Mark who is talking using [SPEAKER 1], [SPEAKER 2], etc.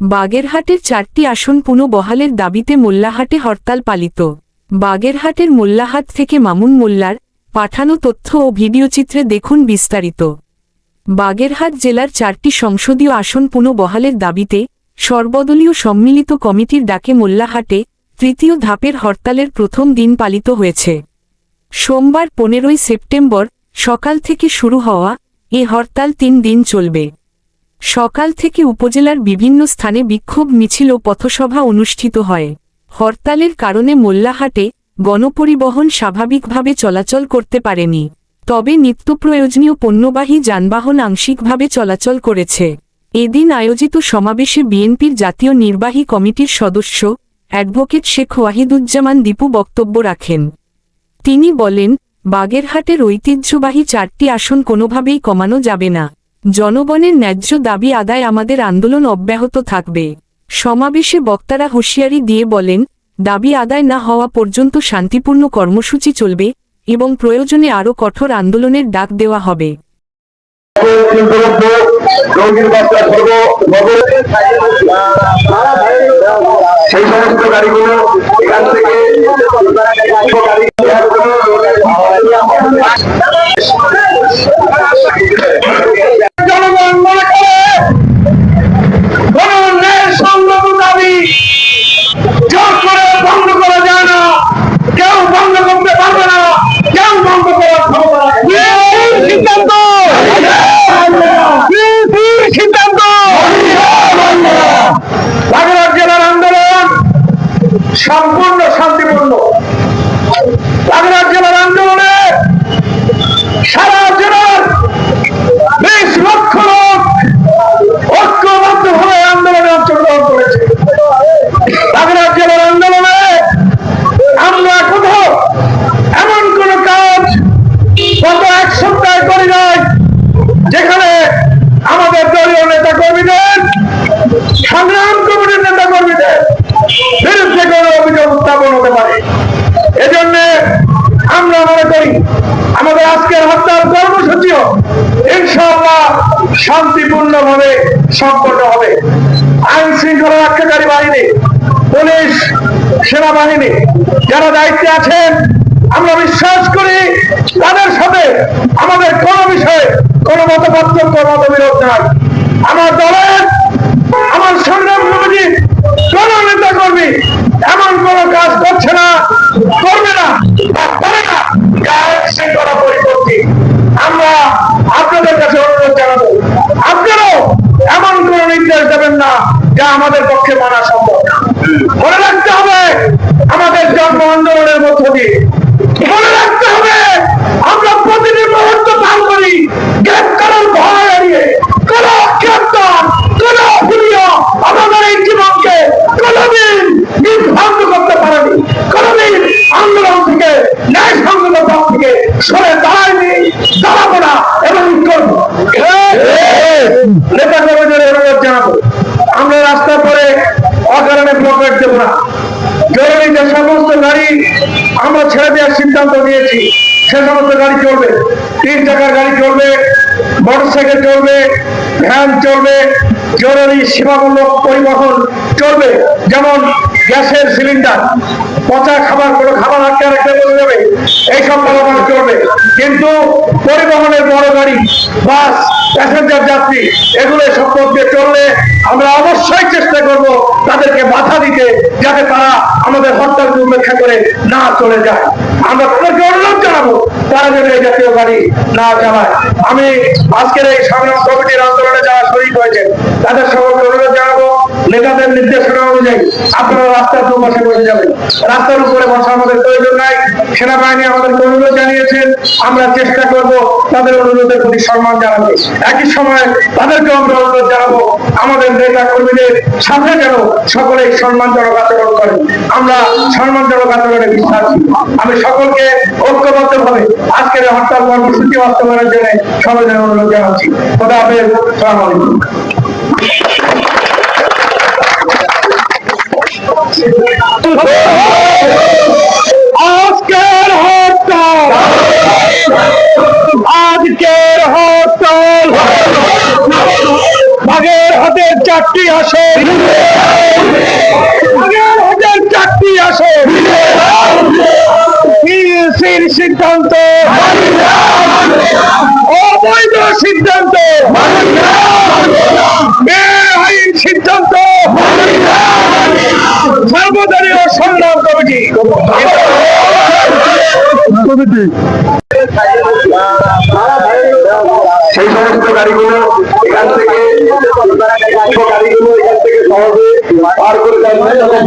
[SPEAKER 1] বাগেরহাটের চারটি আসন পুনঃবহালের দাবিতে মোল্লাহাটে হরতাল পালিত। বাগেরহাটের মোল্লাহাট থেকে মামুন মোল্লার পাঠানো তথ্য ও ভিডিওচিত্রে দেখুন বিস্তারিত। বাগেরহাট জেলার চারটি সংসদীয় আসন পুনঃবহালের দাবিতে সর্বদলীয় সম্মিলিত কমিটির ডাকে মোল্লাহাটে তৃতীয় ধাপের হরতালের প্রথম দিন পালিত হয়েছে। সোমবার পনেরোই সেপ্টেম্বর সকাল থেকে শুরু হওয়া এ হরতাল তিন দিন চলবে। সকাল থেকে উপজেলার বিভিন্ন স্থানে বিক্ষোভ মিছিল ও পথসভা অনুষ্ঠিত হয়। হরতালের কারণে মোল্লাহাটে গণপরিবহন স্বাভাবিকভাবে চলাচল করতে পারেনি। তবে নিত্যপ্রয়োজনীয় পণ্যবাহী যানবাহন আংশিকভাবে চলাচল করেছে। এদিন আয়োজিত সমাবেশে বিএনপির জাতীয় নির্বাহী কমিটির সদস্য অ্যাডভোকেট শেখ ওয়াহিদুজ্জামান দীপু বক্তব্য রাখেন। তিনি বলেন, বাগেরহাটের ঐতিহ্যবাহী চারটি আসন কোনোভাবেই কমানো যাবে না। জনগণের ন্যায্য দাবি আদায় আমাদের আন্দোলন অব্যাহত থাকবে। সমাবেশে বক্তারা হুঁশিয়ারি দিয়ে বলেন, দাবি আদায় না হওয়া পর্যন্ত শান্তিপূর্ণ কর্মসূচি চলবে এবং প্রয়োজনে আরও কঠোর আন্দোলনের ডাক দেওয়া হবে।
[SPEAKER 2] সেই সমস্ত গাড়িগুলো এখান থেকে গাড়ি শান্তিপূর্ণ। আন্দোলনে সারা জেলার ইনশাআল্লাহ শান্তিপূর্ণ ভাবে সম্পন্ন হবে। আইন শৃঙ্খলা রক্ষাকারী বাহিনী, পুলিশ, সেনাবাহিনী, যারা দায়িত্বে আছেন, আমরা বিশ্বাস করি তাদের সাথে আমাদের কোন বিষয়ে কোনো মত পার্থক্য মতবিরোধ নাই। আমার দলের দিয়ে মনে রাখতে হবে, আমরা প্রতিটি মুহূর্ত পার করি গ্রেপ্তারের ভয় এড়িয়ে কোন গ্রেপ্তার কোন অভিনীয় আমাদের এই জীবনকে কোনদিন বিভ্রান্ত করতে পারেনি, কোনদিন আন্দোলন থেকে ন্যায় সঙ্গত পথ থেকে সরে দাঁড়ায়নি দাঁড়াবো না এবং করব। নেতা কর্মীদের অনুরোধ জানাব, আমরা রাস্তা পরে অকারণে ব্লকেট দেবো না জরুরি যে সমস্ত গাড়ি আমরা ছেড়ে দেওয়ার সিদ্ধান্ত নিয়েছি। সে সমস্ত গাড়ি চলবে। তিন চাকার গাড়ি চলবে, মোটরসাইকেল চলবে, ভ্যান চলবে, জরুরি সীমামূলক পরিবহন চলবে, যেমন গ্যাসের সিলিন্ডার। পচা খাবার, কোনো খাবার আটকে রাখতে বলে যাবে এইসব ফলাফল চলবে কিন্তু পরিবহনের বড় গাড়ি, বাস প্যাসেঞ্জার যাত্রী, এগুলো সব পথ চললে আমরা অবশ্যই চেষ্টা করব তাদেরকে বাধা দিতে, যাতে তারা আমাদের হরতালকে উপেক্ষা করে না চলে যায়। আমরা তাদেরকে অনুরোধ জানাব, তারা যেন এই জাতীয় গাড়ি না চালায়। আমি আজকের এই সংগ্রাম কমিটির আন্দোলনে যারা শরীর হয়েছে তাদের সকলকে অনুরোধ জানাব নেতাদের নির্দেশনা অনুযায়ী আপনারা রাস্তার দুপাশে বসে যাবেন। রাস্তার উপরে বসা আমাদের প্রয়োজন নাই। সেনাবাহিনী আমাদেরকে অনুরোধ জানিয়েছেন, আমরা চেষ্টা করব তাদের অনুরোধের প্রতি সম্মান জানাতে। একই সময় তাদেরকে আমরা অনুরোধ জানাব, আমাদের নেতা কর্মীদের সাথে যেন সকলে সম্মানজনক আচরণ করেন। আমরা সম্মানজনক আচরণে বিশ্বাসী। আমি সকলকে ঐক্যবদ্ধ ভাবে আজকের হরতাল কর্মসূচি বাস্তবায়নের জন্য সবাই অনুরোধ জানাচ্ছি। খোদা হাফেজ, সালাম আজকের হরতাল। আজকের হরতাল। বাগের হাতের চারটি আসন বাগের হাতের চারটি পিএসসির সিদ্ধান্ত। অবৈধ সিদ্ধান্ত। বেআইন সিদ্ধান্ত। কমিটি। কমিটি। সেই সমস্ত গাড়িগুলো এখান থেকে গাড়িগুলো এখান থেকে সহজে পার করে যাবে